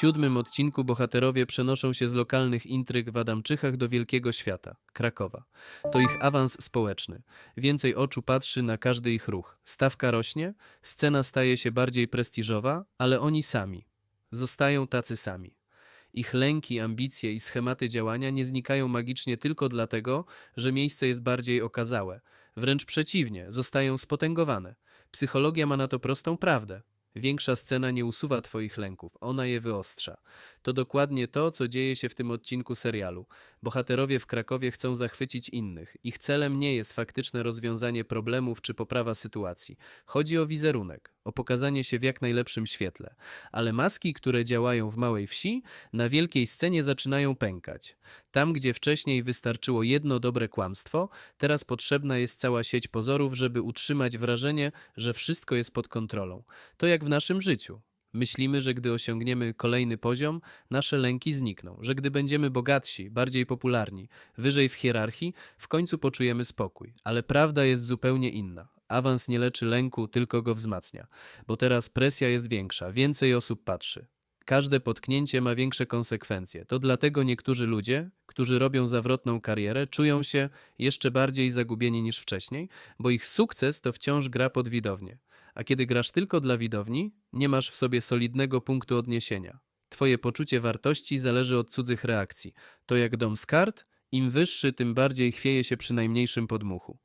siódmym odcinku bohaterowie przenoszą się z lokalnych intryg w Adamczychach do wielkiego świata Krakowa. To ich awans społeczny. Więcej oczu patrzy na każdy ich ruch. Stawka rośnie, scena staje się bardziej prestiżowa, ale oni sami. Zostają tacy sami. Ich lęki, ambicje i schematy działania nie znikają magicznie tylko dlatego, że miejsce jest bardziej okazałe. Wręcz przeciwnie, zostają spotęgowane. Psychologia ma na to prostą prawdę. Większa scena nie usuwa Twoich lęków, ona je wyostrza. To dokładnie to, co dzieje się w tym odcinku serialu. Bohaterowie w Krakowie chcą zachwycić innych. Ich celem nie jest faktyczne rozwiązanie problemów czy poprawa sytuacji. Chodzi o wizerunek, o pokazanie się w jak najlepszym świetle. Ale maski, które działają w małej wsi, na wielkiej scenie zaczynają pękać. Tam, gdzie wcześniej wystarczyło jedno dobre kłamstwo, teraz potrzebna jest cała sieć pozorów, żeby utrzymać wrażenie, że wszystko jest pod kontrolą. To jak w naszym życiu. Myślimy, że gdy osiągniemy kolejny poziom, nasze lęki znikną, że gdy będziemy bogatsi, bardziej popularni, wyżej w hierarchii, w końcu poczujemy spokój. Ale prawda jest zupełnie inna. Awans nie leczy lęku, tylko go wzmacnia, bo teraz presja jest większa, więcej osób patrzy. Każde potknięcie ma większe konsekwencje. To dlatego niektórzy ludzie, którzy robią zawrotną karierę, czują się jeszcze bardziej zagubieni niż wcześniej, bo ich sukces to wciąż gra pod widownię. A kiedy grasz tylko dla widowni, nie masz w sobie solidnego punktu odniesienia. Twoje poczucie wartości zależy od cudzych reakcji. To jak dom z kart, im wyższy, tym bardziej chwieje się przy najmniejszym podmuchu.